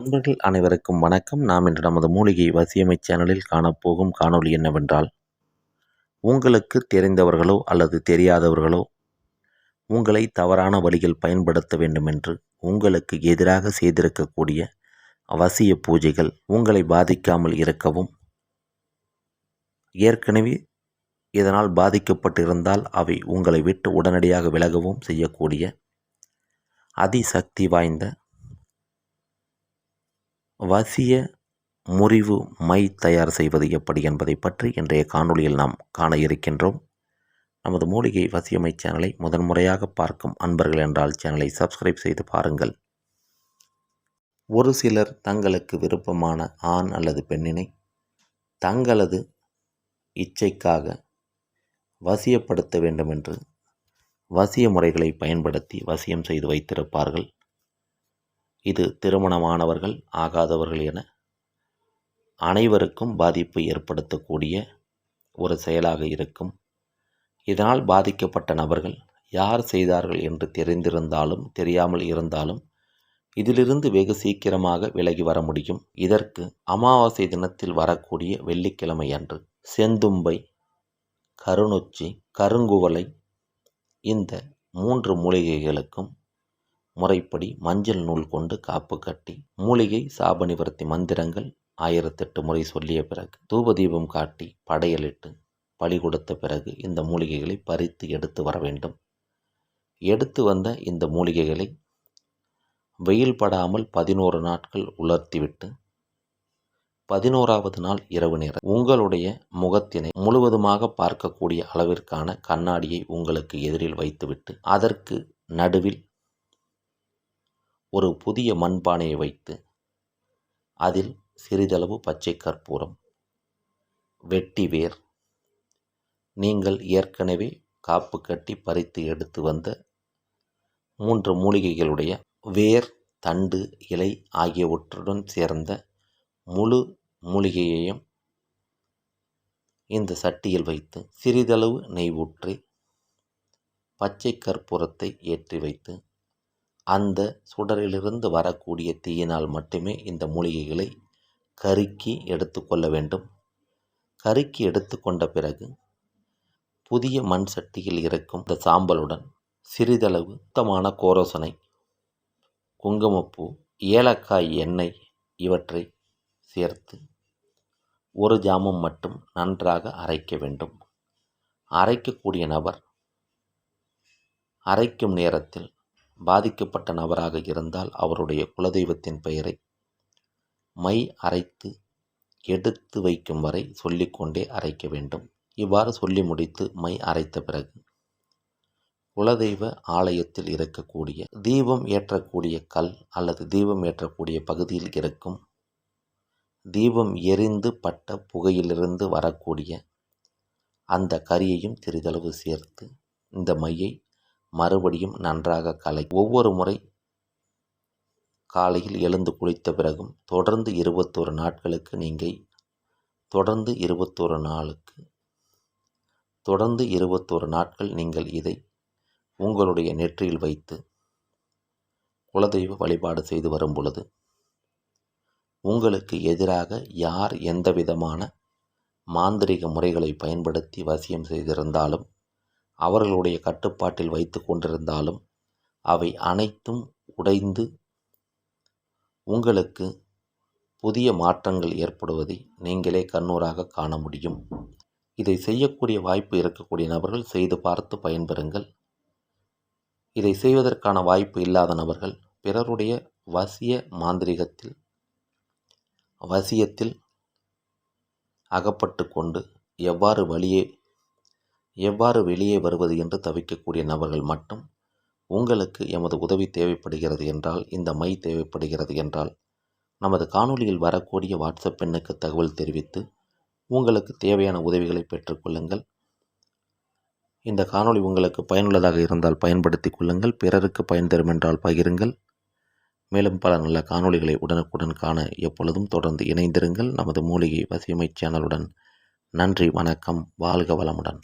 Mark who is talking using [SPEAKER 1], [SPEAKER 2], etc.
[SPEAKER 1] நண்பர்கள் அனைவருக்கும் வணக்கம். நாம் இன்று நமது மூலிகை வசியமை சேனலில் காணப்போகும் காணொளி என்னவென்றால் உங்களுக்கு தெரிந்தவர்களோ அல்லது தெரியாதவர்களோ உங்களை தவறான வழியில் பயன்படுத்த வேண்டுமென்று உங்களுக்கு எதிராக செய்திருக்கக்கூடிய வசிய பூஜைகள் உங்களை பாதிக்காமல் இருக்கவும் ஏற்கனவே இதனால் பாதிக்கப்பட்டிருந்தால் அவை உங்களை விட்டு உடனடியாக விலகவும் செய்யக்கூடிய அதிசக்தி வாய்ந்த வசிய முறிவு மை தயார் செய்வது எப்படி என்பதை பற்றி இன்றைய காணொளியில் நாம் காண இருக்கின்றோம். நமது மூலிகை வசியமை சேனலை முதன்முறையாக பார்க்கும் அன்பர்கள் என்றால் சேனலை சப்ஸ்கிரைப் செய்து பாருங்கள். ஒரு சிலர் தங்களுக்கு விருப்பமான ஆண் அல்லது பெண்ணினை தங்களது இச்சைக்காக வசியப்படுத்த வேண்டுமென்று வசிய முறைகளை பயன்படுத்தி வசியம் செய்து வைத்திருப்பார்கள். இது திருமணமானவர்கள் ஆகாதவர்கள் என அனைவருக்கும் பாதிப்பு ஏற்படுத்தக்கூடிய ஒரு செயலாக இருக்கும். இதனால் பாதிக்கப்பட்ட நபர்கள் யார் செய்தார்கள் என்று தெரிந்திருந்தாலும் தெரியாமல் இருந்தாலும் இதிலிருந்து வெகு சீக்கிரமாக விலகி வர முடியும். இதற்கு அமாவாசை தினத்தில் வரக்கூடிய வெள்ளிக்கிழமை அன்று செந்தும்பை கருணொச்சி கருங்குவலை இந்த மூன்று மூலிகைகளுக்கும் முறைப்படி மஞ்சள் நூல் கொண்டு காப்பு கட்டி மூலிகை சாப நிவர்த்தி மந்திரங்கள் ஆயிரத்தெட்டு முறை சொல்லிய பிறகு தூபதீபம் காட்டி படையலிட்டு பழி கொடுத்த பிறகு இந்த மூலிகைகளை பறித்து எடுத்து வர வேண்டும். எடுத்து வந்த இந்த மூலிகைகளை வெயில் படாமல் பதினோரு நாட்கள் உலர்த்திவிட்டு பதினோராவது நாள் இரவு நேரம் உங்களுடைய முகத்தினை முழுவதுமாக பார்க்கக்கூடிய அளவிற்கான கண்ணாடியை உங்களுக்கு எதிரில் வைத்துவிட்டு அதற்கு நடுவில் ஒரு புதிய மண்பானையை வைத்து அதில் சிறிதளவு பச்சை கற்பூரம் வெட்டி வேர் நீங்கள் ஏற்கனவே காப்பு கட்டி பறித்து எடுத்து வந்த மூன்று மூலிகைகளுடைய வேர் தண்டு இலை ஆகியவற்றுடன் சேர்ந்த முழு மூலிகையையும் இந்த சட்டியில் வைத்து சிறிதளவு நெய் ஊற்றி பச்சை கற்பூரத்தை ஏற்றி வைத்து அந்த சுடரிலிருந்து வரக்கூடிய தீயினால் மட்டுமே இந்த மூலிகைகளை கருக்கி எடுத்துக்கொள்ள வேண்டும். கருக்கி எடுத்துக்கொண்ட பிறகு புதிய மண் சட்டியில் இருக்கும் இந்த சாம்பலுடன் சிறிதளவு சுத்தமான கோரோசனை குங்குமப்பூ ஏலக்காய் எண்ணெய் இவற்றை சேர்த்து ஒரு ஜாமம் மட்டும் நன்றாக அரைக்க வேண்டும். அரைக்கக்கூடிய நபர் அரைக்கும் நேரத்தில் பாதிக்கப்பட்ட நபராக இருந்தால் அவருடைய குலதெய்வத்தின் பெயரை மை அரைத்து எடுத்து வைக்கும் வரை சொல்லிக்கொண்டே அரைக்க வேண்டும். இவ்வாறு சொல்லி முடித்து மை அரைத்த பிறகு குலதெய்வ ஆலயத்தில் இருக்கக்கூடிய தீபம் ஏற்றக்கூடிய கல் அல்லது தீபம் ஏற்றக்கூடிய பகுதியில் இருக்கும் தீபம் எரிந்து பட்ட புகையிலிருந்து வரக்கூடிய அந்த கரியையும் சிறிதளவு சேர்த்து இந்த மையை மறுபடியும் நன்றாக கலை. ஒவ்வொரு முறை காலையில் எழுந்து குளித்த பிறகும் தொடர்ந்து இருபத்தோரு நாட்களுக்கு நீங்கள் தொடர்ந்து இருபத்தோரு நாளுக்கு தொடர்ந்து இருபத்தோரு நாட்கள் நீங்கள் இதை உங்களுடைய நெற்றியில் வைத்து குலதெய்வ வழிபாடு செய்து வரும் பொழுது உங்களுக்கு எதிராக யார் எந்த விதமான மாந்திரிக முறைகளை பயன்படுத்தி வசியம் செய்திருந்தாலும் அவர்களுடைய கட்டுப்பாட்டில் வைத்து கொண்டிருந்தாலும் அவை அனைத்தும் உடைந்து உங்களுக்கு புதிய மாற்றங்கள் ஏற்படுவதை நீங்களே கண்ணூராக காண முடியும். இதை செய்யக்கூடிய வாய்ப்பு இருக்கக்கூடிய நபர்கள் செய்து பார்த்து பயன்பெறுங்கள். இதை செய்வதற்கான வாய்ப்பு இல்லாத நபர்கள் பிறருடைய வசிய மாந்திரிகத்தில் வசியத்தில் அகப்பட்டு கொண்டு எவ்வாறு வழியே எவ்வாறு வெளியே வருவது என்று தவிக்கக்கூடிய நபர்கள் மட்டும் உங்களுக்கு எமது உதவி தேவைப்படுகிறது என்றால் இந்த மை தேவைப்படுகிறது என்றால் நமது காணொலியில் வரக்கூடிய வாட்ஸ்அப் எண்ணுக்கு தகவல் தெரிவித்து உங்களுக்கு தேவையான உதவிகளை பெற்றுக்கொள்ளுங்கள் இந்த காணொளி உங்களுக்கு பயனுள்ளதாக இருந்தால் பயன்படுத்தி கொள்ளுங்கள் பிறருக்கு பயன் தரும் என்றால் பகிருங்கள். மேலும் பல நல்ல காணொளிகளை உடனுக்குடன் காண எப்பொழுதும் தொடர்ந்து இணைந்திருங்கள். நமது மூலிகை வசியமை சேனலுடன் நன்றி வணக்கம் வாழ்க வளமுடன்.